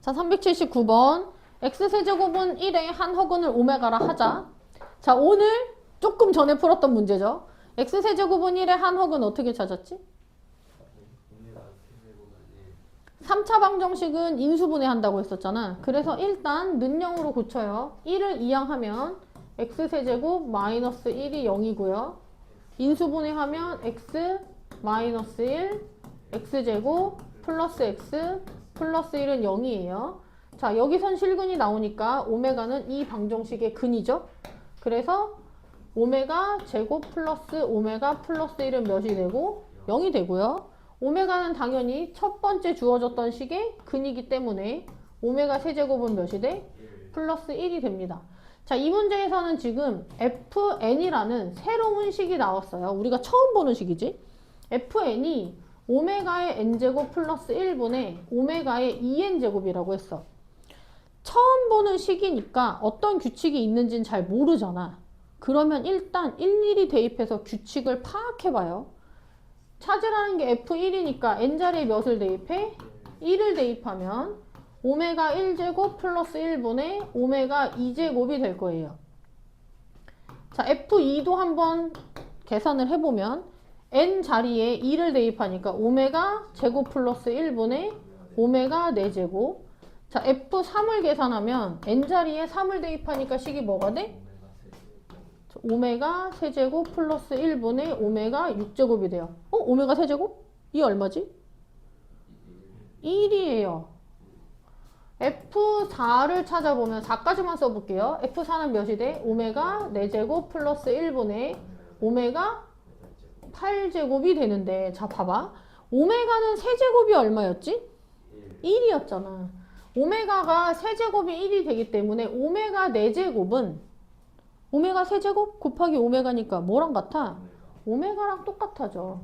자, 379번. x세제곱은 1의 한 허근을 오메가라 하자. 자, 오늘 조금 전에 풀었던 문제죠. x세제곱은 1의 한 허근 어떻게 찾았지? 3차 방정식은 인수분해 한다고 했었잖아. 그래서 일단 는영으로 고쳐요. 1을 이항하면 x세제곱 마이너스 1이 0이고요. 인수분해하면 x 마이너스 1 x제곱 플러스 x 플러스 1은 0이에요. 자 여기선 실근이 나오니까 오메가는 이 방정식의 근이죠. 그래서 오메가 제곱 플러스 오메가 플러스 1은 몇이 되고 0이 되고요. 오메가는 당연히 첫 번째 주어졌던 식의 근이기 때문에 오메가 세제곱은 몇이 돼? 플러스 1이 됩니다. 자, 이 문제에서는 지금 fn이라는 새로운 식이 나왔어요. 우리가 처음 보는 식이지. fn이 오메가의 n제곱 플러스 1분의 오메가의 2n제곱이라고 했어. 처음 보는 식이니까 어떤 규칙이 있는지는 잘 모르잖아. 그러면 일단 일일이 대입해서 규칙을 파악해봐요. 찾으라는 게 F1이니까 n자리에 몇을 대입해? 1을 대입하면 오메가 1제곱 플러스 1분의 오메가 2제곱이 될 거예요. 자, F2도 한번 계산을 해보면 n 자리에 2를 대입하니까 오메가 제곱 플러스 1분의 오메가 4제곱 자, F3을 계산하면 n 자리에 3을 대입하니까 식이 뭐가 돼? 오메가 세제곱 플러스 1분의 오메가 6제곱이 돼요. 어? 오메가 세제곱? 이 얼마지? 1이에요. F4를 찾아보면 4까지만 써볼게요. F4는 몇이 돼? 오메가 4제곱 플러스 1분의 오메가 8제곱이 되는데 자 봐봐. 오메가는 세제곱이 얼마였지? 1이었잖아. 오메가가 세제곱이 1이 되기 때문에 오메가 4제곱은 오메가 세제곱 곱하기 오메가니까 뭐랑 같아? 오메가랑 똑같아져.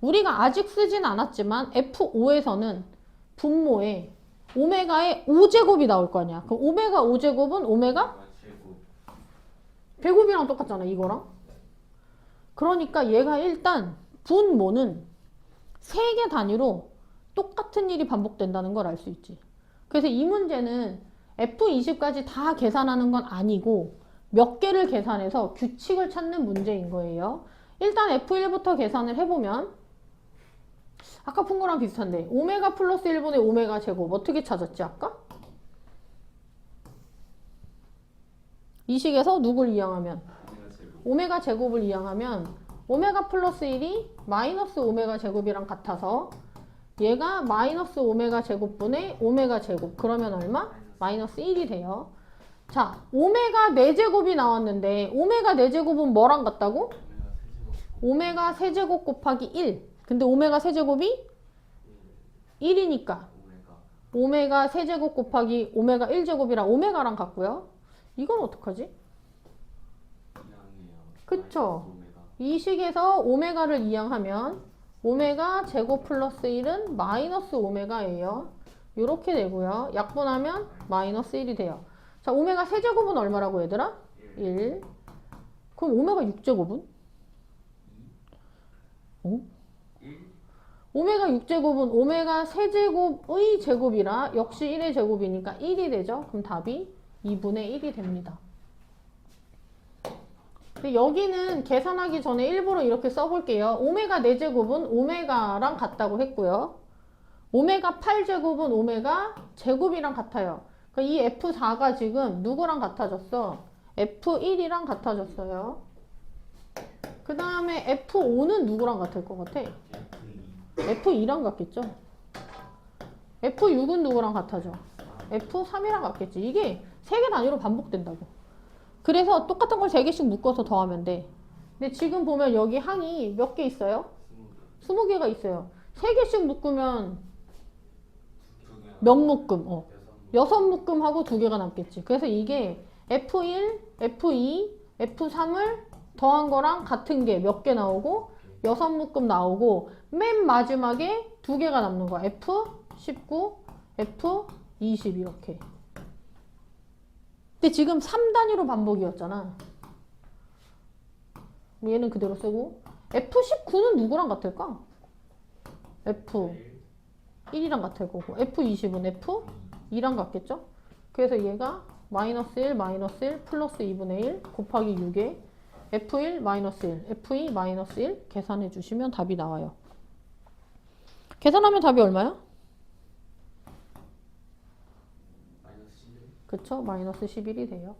우리가 아직 쓰진 않았지만 F5에서는 분모에 오메가의 5제곱이 나올 거 아니야. 그럼 오메가 5제곱은 오메가 배곱이랑 똑같잖아, 이거랑. 그러니까 얘가 일단 분모는 세 개 단위로 똑같은 일이 반복된다는 걸 알 수 있지. 그래서 이 문제는 F20까지 다 계산하는 건 아니고 몇 개를 계산해서 규칙을 찾는 문제인 거예요. 일단 F1부터 계산을 해보면 아까 푼 거랑 비슷한데 오메가 플러스 1분의 오메가 제곱 어떻게 찾았지 아까? 이 식에서 누굴 이항하면 오메가 제곱을 이항하면 오메가 플러스 1이 마이너스 오메가 제곱이랑 같아서 얘가 마이너스 오메가 제곱분의 오메가 제곱 그러면 얼마? 마이너스 1이 돼요. 자, 오메가 4제곱이 나왔는데 오메가 4제곱은 뭐랑 같다고? 오메가 세제곱 곱하기 1. 근데 오메가 세제곱이 1이니까 오메가 세제곱 곱하기 오메가 1제곱이랑 오메가랑 같고요. 이건 어떡하지? 그쵸? 이 식에서 오메가를 이항하면 오메가 제곱 플러스 1은 마이너스 오메가예요. 이렇게 되고요. 약분하면 마이너스 1이 돼요. 자, 오메가 세제곱은 얼마라고 얘들아? 1. 그럼 오메가 6제곱은? 어? 오메가 6제곱은 오메가 세제곱의 제곱이라 역시 1의 제곱이니까 1이 되죠. 그럼 답이 2분의 1이 됩니다. 여기는 계산하기 전에 일부러 이렇게 써볼게요. 오메가 4제곱은 오메가랑 같다고 했고요. 오메가 8제곱은 오메가 제곱이랑 같아요. 그러니까 이 F4가 지금 누구랑 같아졌어? F1이랑 같아졌어요. 그 다음에 F5는 누구랑 같을 것 같아? F2랑 같겠죠? F6은 누구랑 같아져? F3이랑 같겠지. 이게 세 개 단위로 반복된다고. 그래서 똑같은 걸세 개씩 묶어서 더하면 돼. 근데 지금 보면 여기 항이 몇 개 있어요? 20개가 있어요. 세 개씩 묶으면 몇 묶음? 어. 여섯 묶음하고 두 개가 남겠지. 그래서 이게 F1, F2, F3을 더한 거랑 같은 게 몇 개 나오고 여섯 묶음 나오고 맨 마지막에 두 개가 남는 거야. F19, F20 이렇게. 근데 지금 3단위로 반복이었잖아. 얘는 그대로 쓰고 F19는 누구랑 같을까? F1이랑 같을 거고 F20은 F 2랑 같겠죠? 그래서 얘가 마이너스 1, 마이너스 1, 플러스 2분의 1 곱하기 6에 F1 마이너스 1, F2 마이너스 1 계산해 주시면 답이 나와요. 계산하면 답이 얼마야? 마이너스 11. 그쵸? 마이너스 11이 돼요.